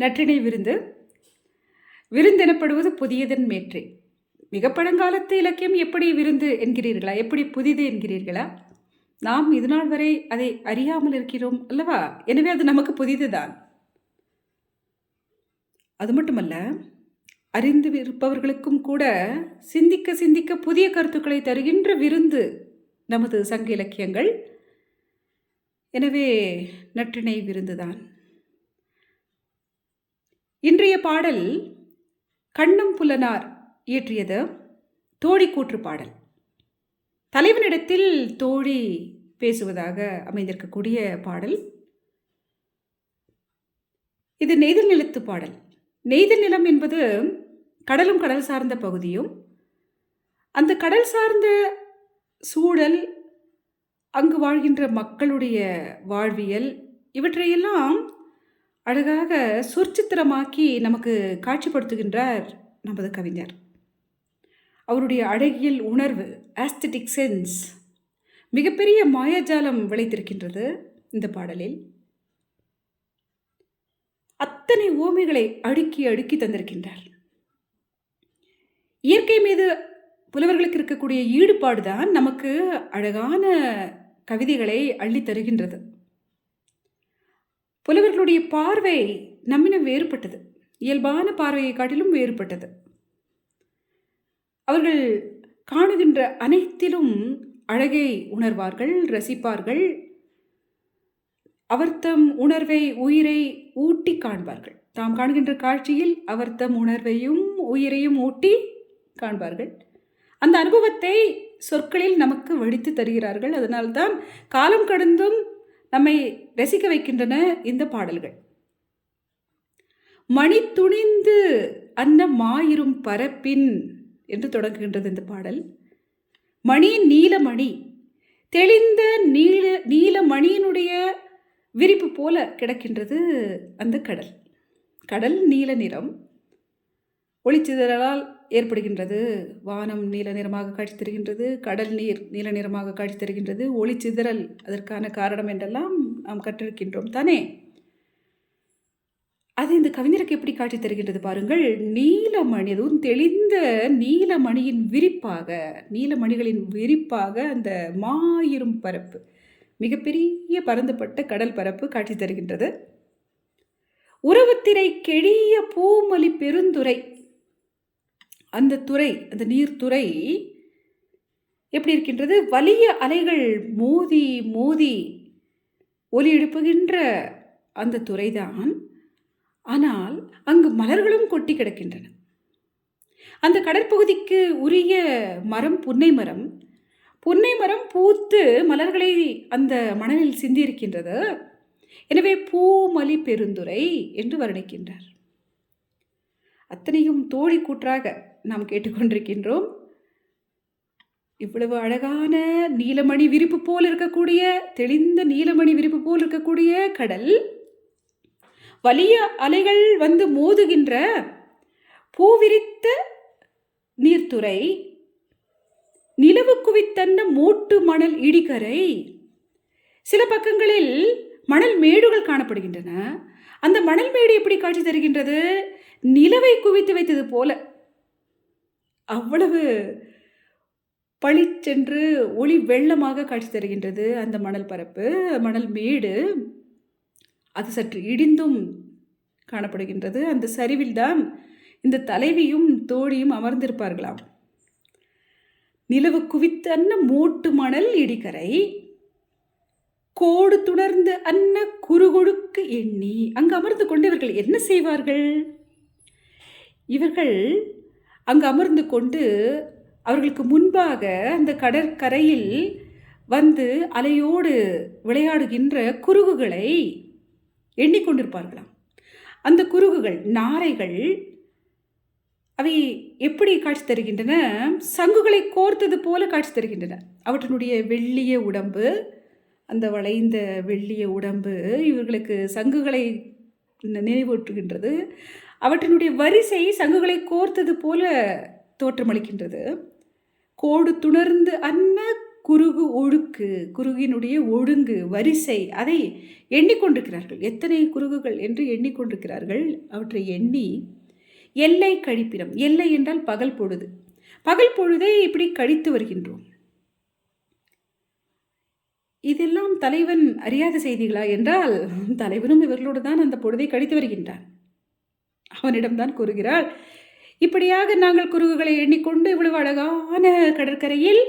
நற்றிணை விருந்து. விருந்தெனப்படுவது புதியதன் மேற்றை. மிக பழங்காலத்து இலக்கியம் எப்படி விருந்து என்கிறீர்களா? எப்படி புதிது என்கிறீர்களா? நாம் இதுநாள் வரை அதை அறியாமல் இருக்கிறோம் அல்லவா? எனவே அது நமக்கு புதிதுதான். அது மட்டுமல்ல அறிந்து இருப்பவர்களுக்கும் கூட சிந்திக்க சிந்திக்க புதிய கருத்துக்களை தருகின்ற விருந்து நமது சங்க இலக்கியங்கள். எனவே நற்றிணை விருந்துதான். இன்றைய பாடல் கண்ணம் புலனார் இயற்றியது தோழி கூற்று பாடல் தலைவனிடத்தில் தோழி பேசுவதாக அமைந்திருக்கக்கூடிய பாடல். இது நெய்தல் நிலத்து பாடல். நெய்தல் நிலம் என்பது கடலும் கடல் சார்ந்த பகுதியும் அந்த கடல் சார்ந்த சூழல் அங்கு வாழ்கின்ற மக்களுடைய வாழ்வியல் இவற்றையெல்லாம் அழகாக சொற்சித்திரமாக்கி நமக்கு காட்சிப்படுத்துகின்றார் நமது கவிஞர். அவருடைய அழகியல் உணர்வு ஆஸ்தட்டிக் சென்ஸ் மிகப்பெரிய மாயாஜாலம் விளைத்திருக்கின்றது இந்த பாடலில். அத்தனை ஓமைகளை அடுக்கி அடுக்கி தந்திருக்கின்றார். இயற்கை மீது புலவர்களுக்கு இருக்கக்கூடிய ஈடுபாடு தான் நமக்கு அழகான கவிதைகளை அள்ளி தருகின்றது. புலவர்களுடைய பார்வை நம்மிடம் வேறுபட்டது. இயல்பான பார்வையை காட்டிலும் வேறுபட்டது. அவர்கள் காணுகின்ற அனைத்திலும் அழகை உணர்வார்கள் ரசிப்பார்கள். அவர்த்தம் உணர்வை உயிரை ஊட்டி காண்பார்கள். தாம் காணுகின்ற காட்சியில் அவர்த்தம் உணர்வையும் உயிரையும் ஊட்டி காண்பார்கள். அந்த அனுபவத்தை சொற்களில் நமக்கு வடித்து தருகிறார்கள். அதனால்தான் காலம் கடந்தும் நம்மை ரசிக்க வைக்கின்றன இந்த பாடல்கள். மணி துணிந்து அன்ன மாயிரும் பரப்பின் என்று தொடங்குகின்றது இந்த பாடல். மணி நீலமணி தெளிந்த நீல நீலமணியினுடைய விரிப்பு போல கிடக்கின்றது அந்த கடல். கடல் நீல நிறம். ஒளிச்சிதறலால் ஏற்படுகின்றது. வானம் நீல நிறமாக காட்சி தருகின்றது கடல் நீர் நீல நிறமாக காட்சி தருகின்றது ஒளிச்சிதறல் அதற்கான காரணம் என்றெல்லாம் நாம் கற்றிருக்கின்றோம் தானே? அது இந்த கவிஞருக்கு எப்படி காட்சி தருகின்றது பாருங்கள். நீலமணி அதுவும் தெளிந்த நீலமணியின் விரிப்பாக நீலமணிகளின் விரிப்பாக அந்த மாயிரும் பரப்பு மிகப்பெரிய பரந்துபட்ட கடல் பரப்பு காட்சி தருகின்றது. உறவுத்திரை கெடிய பூமொழி பெருந்துரை அந்த துறை அந்த நீர்த்துறை எப்படி இருக்கின்றது? வலிய அலைகள் மோதி மோதி ஒலி எழுப்புகின்ற அந்த துறைதான். ஆனால் அங்கு மலர்களும் கொட்டி கிடக்கின்றன. அந்த கடற்பகுதிக்கு உரிய மரம் புன்னை மரம். புன்னை மரம் பூத்து மலர்களை அந்த மணலில் சிந்தியிருக்கின்றது. எனவே பூமலி பெருந்துரை என்று வர்ணிக்கின்றார். அத்தனையும் தோழி கூற்றாக நாம் கேட்டுக்கொண்டிருக்கின்றோம். இவ்வளவு அழகான நீலமணி விரிப்பு போல் இருக்கக்கூடிய தெளிந்த நீலமணி விரிப்பு போல் இருக்கக்கூடிய கடல் வலிய அலைகள் வந்து மோதுகின்ற பூவிரித்த நீர்த்துறை நிலவு குவித்தன்ன மூட்டு மணல் இடிக்கரை சில பக்கங்களில் மணல் மேடுகள் காணப்படுகின்றன. அந்த மணல் மேடு எப்படி காட்சி தருகின்றது? நிலவை குவித்து வைத்தது போல. அவ்வளவு பளிச்சென்று ஒளி வெள்ளமாக காட்சி தருகின்றது அந்த மணல் பரப்பு மணல் மேடு. அது சற்று இடிந்தும் காணப்படுகின்றது. அந்த சரிவில்தான் இந்த தலைவியும் தோழியும் அமர்ந்திருப்பார்களாம். நிலவு குவித்த அன்ன மூட்டு மணல் இடிக்கரை கோடு துணர்ந்து அன்ன குறுகொடுக்கு எண்ணி அங்கு அமர்ந்து கொண்டு இவர்கள் என்ன செய்வார்கள்? இவர்கள் அங்கு அமர்ந்து கொண்டு அவர்களுக்கு முன்பாக அந்த கடற்கரையில் வந்து அலையோடு விளையாடுகின்ற குருகுகளை எண்ணிக்கொண்டிருப்பார்களாம் அந்த குருகுகள் நாரைகள் அவை எப்படி காட்சி தருகின்றன? சங்குகளை கோர்த்தது போல காட்சி தருகின்றன. அவற்றினுடைய வெள்ளிய உடம்பு அந்த வளைந்த வெள்ளிய உடம்பு இவர்களுக்கு சங்குகளை நினைவூட்டுகின்றது. அவற்றினுடைய வரிசை சங்குகளை கோர்த்தது போல தோற்றமளிக்கின்றது. கோடு துணர்ந்து அன்ன குறுகு ஒழுக்கு குறுகினுடைய ஒழுங்கு வரிசை அதை எண்ணிக்கொண்டிருக்கிறார்கள். எத்தனை குறுகுகள் என்று எண்ணிக்கொண்டிருக்கிறார்கள். அவற்றை எண்ணி எல்லை கழிப்பிடம் எல்லை என்றால் பகல் பொழுது. பகல் பொழுதை இப்படி கழித்து வருகின்றோம். இதெல்லாம் தலைவன் அறியாத செய்திகளா என்றால் தலைவனும் இவர்களோடு தான் அந்த பொழுதை கழித்து வருகின்றான். அவனிடம்தான் கூறுகிறாள். இப்படியாக நாங்கள் குருகுகளை எண்ணிக்கொண்டு இவ்வளவு அழகான கடற்கரையில்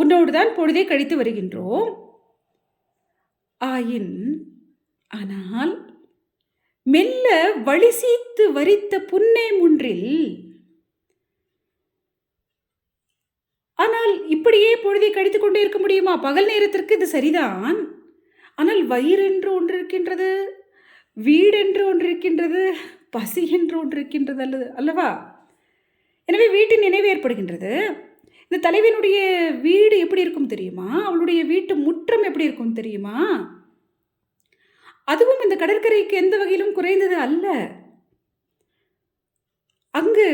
உன்னோடு தான் பொழுதை கழித்து வருகின்றோம். ஆயின் ஆனால் மெல்ல வழிசீத்து வரித்த புன்னை முன்றில் ஆனால் இப்படியே பொழுதை கழித்துக் கொண்டே இருக்க முடியுமா? பகல் நேரத்திற்கு இது சரிதான். ஆனால் வயிறென்று ஒன்று இருக்கின்றது வீடென்று ஒன்று இருக்கின்றது பசி என்று ஒன்று இருக்கின்றது அல்லது அல்லவா? எனவே வீட்டின் நினைவு ஏற்படுகின்றது. இந்த தலைவனுடைய வீடு எப்படி இருக்கும் தெரியுமா? அவளுடைய வீட்டு முற்றம் எப்படி இருக்கும் தெரியுமா? அதுவும் இந்த கடற்கரைக்கு எந்த வகையிலும் குறைந்தது அல்ல. அங்கு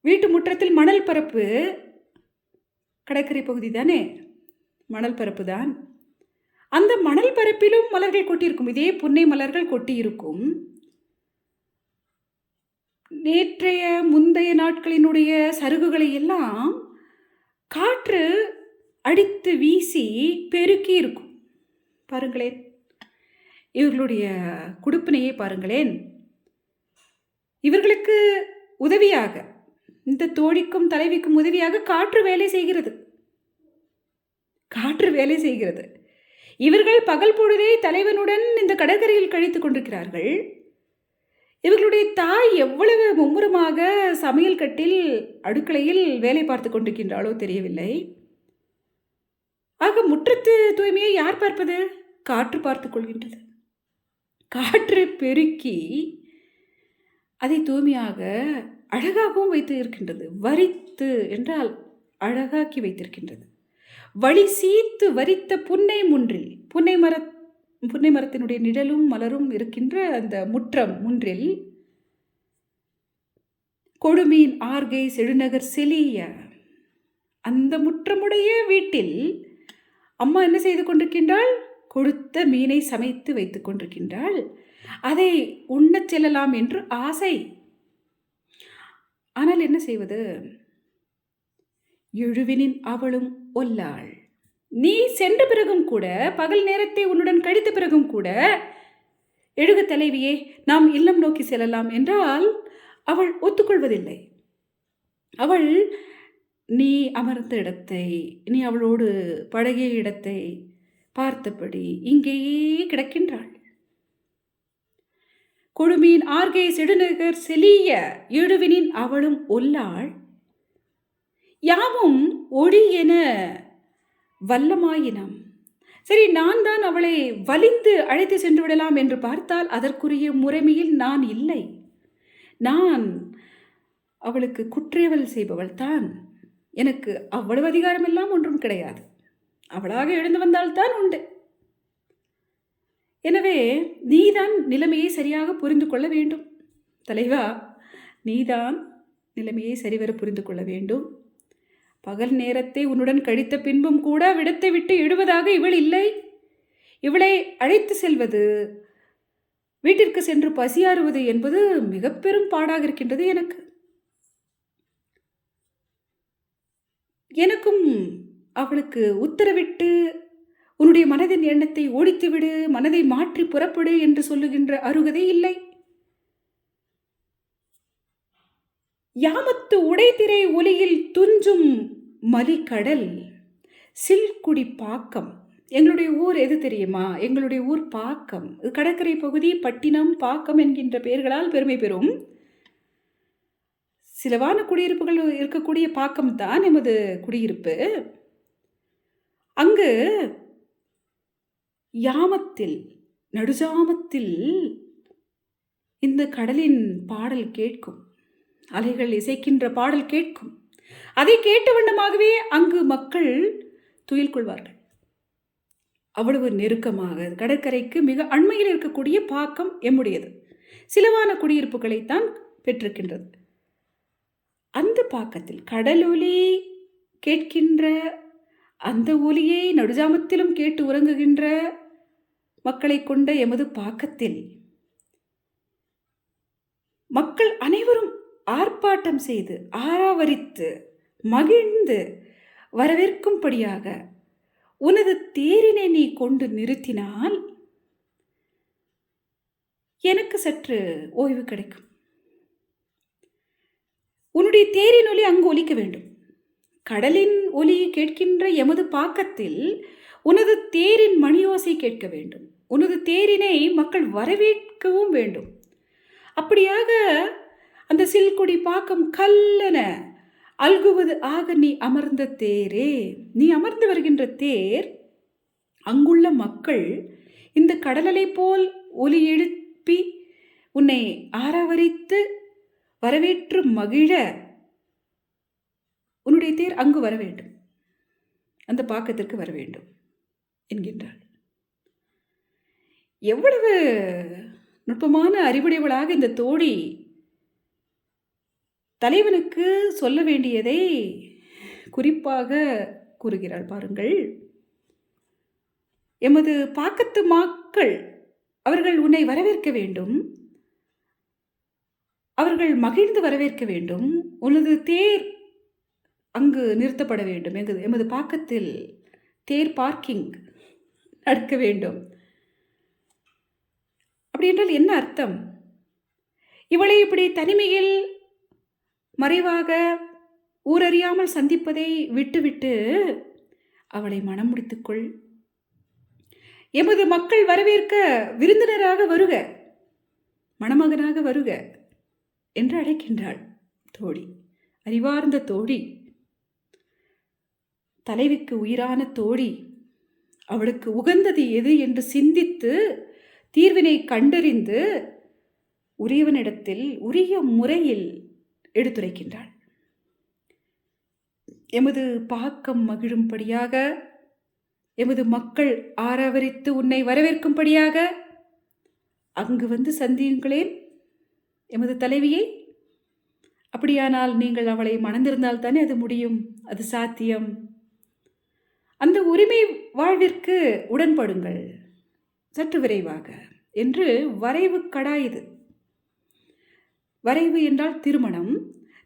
வீட்டு முற்றத்தில் மணல் பரப்பு கடற்கரை பகுதி தானே? மணல் பரப்பு தான். அந்த மணல் பரப்பிலும் மலர்கள் கொட்டியிருக்கும். இதே புன்னை மலர்கள் கொட்டியிருக்கும். நேற்றைய முந்தைய நாட்களினுடைய சருகுகளை எல்லாம் காற்று அடித்து வீசி பெருக்கி இருக்கும். பாருங்களேன். இவர்களுடைய குடுப்பினையை பாருங்களேன். இவர்களுக்கு உதவியாக இந்த தோழிக்கும் தலைவிக்கும் உதவியாக காற்று வேலை செய்கிறது. காற்று வேலை செய்கிறது. இவர்கள் பகல் பொழுதே தலைவனுடன் இந்த கடற்கரையில் கழித்து கொண்டிருக்கிறார்கள். இவர்களுடைய தாய் எவ்வளவு மும்முரமாக சமையல் கட்டில் அடுக்கலையில் வேலை பார்த்து கொண்டிருக்கின்றாளோ தெரியவில்லை. ஆக முற்றத்து தூய்மையை யார் பார்ப்பது? காற்று பார்த்து கொள்கின்றது. காற்று பெருக்கி அதை தூய்மையாக அழகாகவும் வைத்து இருக்கின்றது. வரித்து என்றால் அழகாக்கி வைத்திருக்கின்றது. வழி சீத்து வரித்த புன்னை முன்றில் புன்னை மரத் புன்னை மரத்தினுடைய நிழலும் மலரும் இருக்கின்ற அந்த முற்றம் முன்றில் கொடுமீன் ஆர்கை செழுநகர் செலிய. அந்த முற்றமுடைய வீட்டில் அம்மா என்ன செய்து கொண்டிருக்கின்றாள்? கொடுத்த மீனை சமைத்து வைத்துக் கொண்டிருக்கின்றாள். அதை உண்ணச் செல்லலாம் என்று ஆசை. ஆனால் என்ன செய்வது? எழுவினின் அவளும் ஒல்லாள். நீ சென்ற பிறகும் கூட பகல் நேரத்தை உன்னுடன் கழித்த பிறகும் கூட எழுக தலைவியே நாம் இல்லம் நோக்கி செல்லலாம் என்றால் அவள் ஒத்துக்கொள்வதில்லை. அவள் நீ அமர்ந்த இடத்தை நீ அவளோடு பழகிய இடத்தை பார்த்தபடி இங்கேயே கிடக்கின்றாள். கொடுமீன் ஆர்கே செடுநகர் செலிய எழுவினின் அவளும் ஒல்லாள். யாவும் ஒளி என வல்லமாயினம். சரி நான் தான் அவளை வலிந்து அழைத்து சென்று விடலாம் என்று பார்த்தால் அதற்குரிய முறைமையில் நான் இல்லை. நான் அவளுக்கு குற்றேவல் செய்பவள் தான். எனக்கு அவ்வளவு அதிகாரமெல்லாம் ஒன்றும் கிடையாது. அவளாக எழுந்து வந்தால்தான் உண்டு. எனவே நீதான் நிலைமையை சரியாக புரிந்து கொள்ள வேண்டும். தலைவா நீதான் நிலைமையை சரிவர புரிந்து கொள்ள வேண்டும். பகல் நேரத்தை உன்னுடன் கழித்த பின்பும் கூட விடத்தை விட்டு எழுவதாக இவள் இல்லை. இவளை அழைத்து செல்வது வீட்டிற்கு சென்று பசியாறுவது என்பது மிக பெரும் பாடாக இருக்கின்றது எனக்கு. எனக்கும் அவளுக்கு உத்தரவிட்டு உன்னுடைய மனதின் எண்ணத்தை ஓடித்துவிடு மனதை மாற்றி புறப்படு என்று சொல்லுகின்ற அருகதை இல்லை. யாமத்து உடைத்திரை ஒலியில் துஞ்சும் மலிக்கடல் சில்குடி பாக்கம். எங்களுடைய ஊர் எது தெரியுமா? எங்களுடைய ஊர் பாக்கம். கடற்கரை பகுதி பட்டினம் பாக்கம் என்கின்ற பெயர்களால் பெருமை பெறும். சிலவான குடியிருப்புகள் இருக்கக்கூடிய பாக்கம் தான் எமது குடியிருப்பு. அங்கு யாமத்தில் நடுஜாமத்தில் இந்த கடலின் பாடல் கேட்கும். அலைகள் இசைக்கின்ற பாடல் கேட்கும். அதை கேட்ட வண்ணமாகவே அங்கு மக்கள் துயில் கொள்வார்கள். அவ்வளவு நெருக்கமாக கடற்கரைக்கு மிக அண்மையில் இருக்கக்கூடிய பாக்கம் எம்முடையது. சிலவான குடியிருப்புகளைத்தான் பெற்றிருக்கின்றது. அந்த பாக்கத்தில் கடலொலி கேட்கின்ற அந்த ஒலியை நடுஜாமத்திலும் கேட்டு உறங்குகின்ற மக்களை கொண்ட எமது பாக்கத்தில் மக்கள் அனைவரும் ஆர்ப்பாட்டம் செய்து ஆராவரித்து மகிழ்ந்து வரவேற்கும்படியாக உனது தேரினை நீ கொண்டு நிறுத்தினால் எனக்கு சற்று ஓய்வு கிடைக்கும். உன்னுடைய தேரின் ஒலி அங்கு ஒலிக்க வேண்டும். கடலின் ஒலி கேட்கின்ற எமது பாக்கத்தில் உனது தேரின் மணியோசை கேட்க வேண்டும். உனது தேரினை மக்கள் வரவேற்கவும் வேண்டும். அப்படியாக அந்த சில்குடி பாக்கம் கல்லென அல்குவது ஆக நீ அமர்ந்த தேரே. நீ அமர்ந்து வருகின்ற தேர் அங்குள்ள மக்கள் இந்த கடலலை போல் ஒலி எழுப்பி உன்னை ஆரவரித்து வரவேற்று மகிழ. உன்னுடைய தேர் அங்கு வர வேண்டும். அந்த பாக்கத்திற்கு வர வேண்டும் என்கின்றாள். எவ்வளவு நுட்பமான அறிவுடையவளாக இந்த தோழி தலைவனுக்கு சொல்ல வேண்டியதை குறிப்பாக கூறுகிறாள் பாருங்கள். எமது பாக்கத்து மக்கள் அவர்கள் உன்னை வரவேற்க வேண்டும். அவர்கள் மகிழ்ந்து வரவேற்க வேண்டும். உனது தேர் அங்கு நிறுத்தப்பட வேண்டும். எங்கள் எமது பாக்கத்தில் தேர் பார்க்கிங் நடக்க வேண்டும். அப்படி என்றால் என்ன அர்த்தம்? இவளை இப்படி தனிமையில் மறைவாக ஊரறியாமல் சந்திப்பதை விட்டுவிட்டு அவளை மனம் முடித்துக்கொள். எமது மக்கள் வரவேற்க விருந்தினராக வருக மணமகனாக வருக என்று அழைக்கின்றாள் தோழி அறிவார்ந்த தோழி தலைவிக்கு உயிரான தோழி. அவளுக்கு உகந்தது எது என்று சிந்தித்து தீர்வினை கண்டறிந்து உரியவனிடத்தில் உரிய முறையில் எடுத்துரைக்கின்றாள். எமது பாக்கம் மகிழும்படியாக எமது மக்கள் ஆரவரித்து உன்னை வரவேற்கும்படியாக அங்கு வந்து சந்தியுங்களேன் எமது தலைவியை. அப்படியானால் நீங்கள் அவளை மணந்திருந்தால் தானே அது முடியும் அது சாத்தியம். அந்த உரிமை வாழ்விற்கு உடன்படுங்கள் சற்று விரைவாக என்று வரைவு கடாயுது வரைவு என்றால் திருமணம்.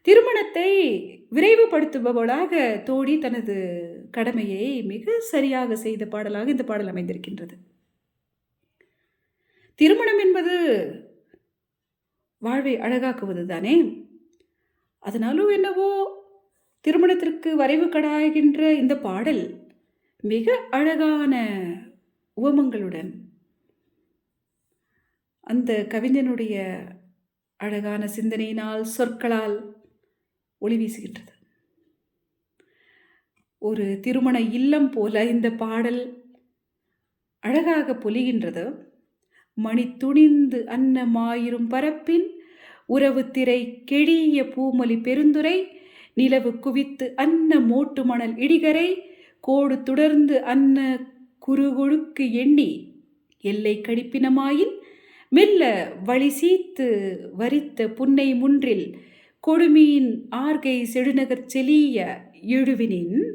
திருமணத்தை விரைவுபடுத்துபவளாக தோடி தனது கடமையை மிக சரியாக செய்த பாடலாக இந்த பாடல் அமைந்திருக்கின்றது. திருமணம் என்பது வாழ்வை அழகாக்குவது தானே? அதனாலும் என்னவோ திருமணத்திற்கு வரைவு கடாய்கின்ற இந்த பாடல் மிக அழகான உவமங்களுடன் அந்த கவிஞனுடைய அழகான சிந்தனையினால் சொற்களால் ஒளி வீசுகின்றது. ஒரு திருமண இல்லம் போல இந்த பாடல் அழகாக பொலிகின்றது. மணி துணிந்து அன்னமாயிரும் பரப்பின் உறவு திரை கெழிய பூமொழி பெருந்துரை நிலவு குவித்து அன்ன மோட்டு மணல் இடிகரை கோடு தொடர்ந்து அன்ன குறுகுழுக்கு எண்ணி எல்லை கடிப்பினமாயின் மெல்ல வழி சீத்து வரித்த புன்னை முன்றில் கொடுமீன் ஆர்கை செடுநகர் செலிய எழுவினின்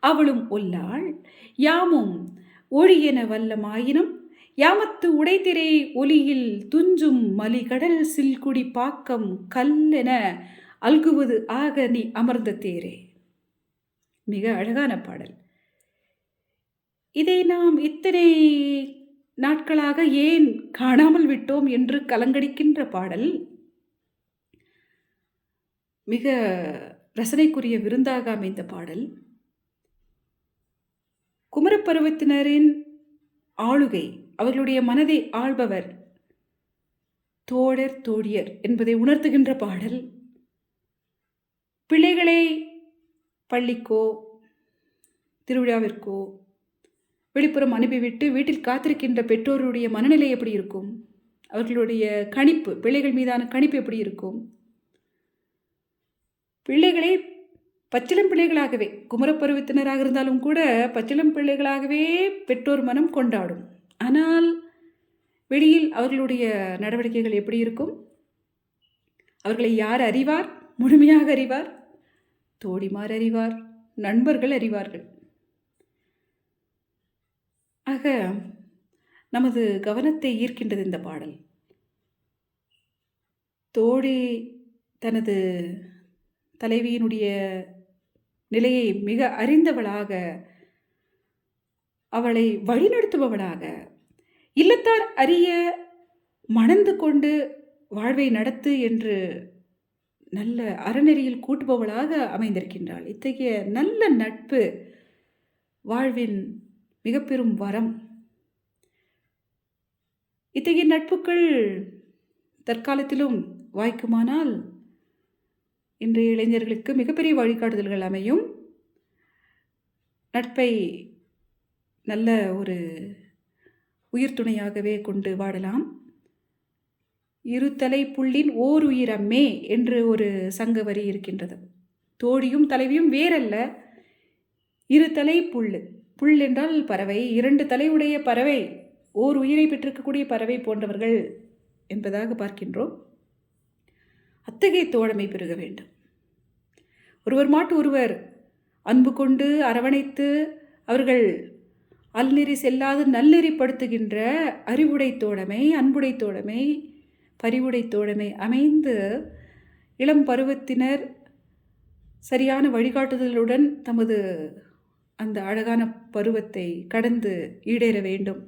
அவளும் ஒல்லாள் யாமும் ஒழியன வல்லமாயினும் யாமத்து உடைத்திரை ஒலியில் துஞ்சும் மலிகடல் சில்குடி பாக்கம் கல்லென அல்குவது ஆக நீ அமர்ந்த தேரே. மிக அழகான பாடல். இதை நாம் இத்தனை நாட்களாக ஏன் காணாமல் விட்டோம் என்று கலங்கடிக்கின்ற பாடல் மிக ரசனைக்குரிய விருந்தாக அமைந்த பாடல். குமரப்பருவத்தினரின் ஆளுகை அவர்களுடைய மனதை ஆள்பவர் தோழர் தோழியர் என்பதை உணர்த்துகின்ற பாடல். பிள்ளைகளை பள்ளிக்கோ திருவிழாவிற்கோ வெளிப்புறம் அனுப்பிவிட்டு வீட்டில் காத்திருக்கின்ற பெற்றோருடைய மனநிலை எப்படி இருக்கும்? அவர்களுடைய கணிப்பு பிள்ளைகள் மீதான கணிப்பு எப்படி இருக்கும்? பிள்ளைகளை பச்சிளம் பிள்ளைகளாகவே குமரப்பருவத்தினராக இருந்தாலும் கூட பச்சிலம் பிள்ளைகளாகவே பெற்றோர் மனம் கொண்டாடும். ஆனால் வெளியில் அவர்களுடைய நடவடிக்கைகள் எப்படி இருக்கும்? அவர்களை யார் அறிவார்? முழுமையாக அறிவார்? தோழிமார் அறிவார்? நண்பர்கள் அறிவார்கள்? ஆக நமது கவனத்தை ஈர்க்கின்றது இந்த பாடல். தோழி தனது தலைவியினுடைய நிலையை மிக அறிந்தவளாக அவளை வழிநடத்துபவளாக இல்லத்தார் அறிய மணந்து கொண்டு வாழ்வை நடத்து என்று நல்ல அறநெறியில் கூட்டுபவளாக அமைந்திருக்கின்றாள். இத்தகைய நல்ல நட்பு வாழ்வின் மிக பெரும் வரம். இத்தகைய நட்புகள் தற்காலத்திலும் வாய்க்குமானால் இன்றைய இளைஞர்களுக்கு மிகப்பெரிய வழிகாட்டுதல்கள் அமையும். நட்பை நல்ல ஒரு உயிர் துணையாகவே கொண்டு வாடலாம் இருத்தலை புள்ளின் ஓர் உயிரம்மே என்று ஒரு சங்க வரி இருக்கின்றது. தோழியும் தலைவியும் வேறல்ல. இரு தலை புல் புல் என்றால் பறவை இரண்டு தலையுடைய பறவை ஓர் உயிரை பெற்றிருக்கக்கூடிய பறவை போன்றவர்கள் என்பதாக பார்க்கின்றோம். அத்தகைய தோழமை பெருக வேண்டும். ஒருவர் மாட்டு ஒருவர் அன்பு கொண்டு அரவணைத்து அவர்கள் அல்நெறி செல்லாது நல்லெறிப்படுத்துகின்ற அறிவுடை தோழமை அன்புடை தோழமை பரிவுடை தோழமை அமைந்து இளம் பருவத்தினர் சரியான வழிகாட்டுதலுடன் தமது அந்த அழகான பருவத்தை கடந்து ஈடேற வேண்டும்.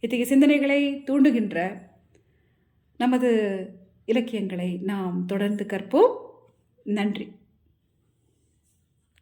இத்தகைய சிந்தனைகளை தூண்டுகின்ற நமது இலக்கியங்களை நாம் தொடர்ந்து கற்போம். நன்றி.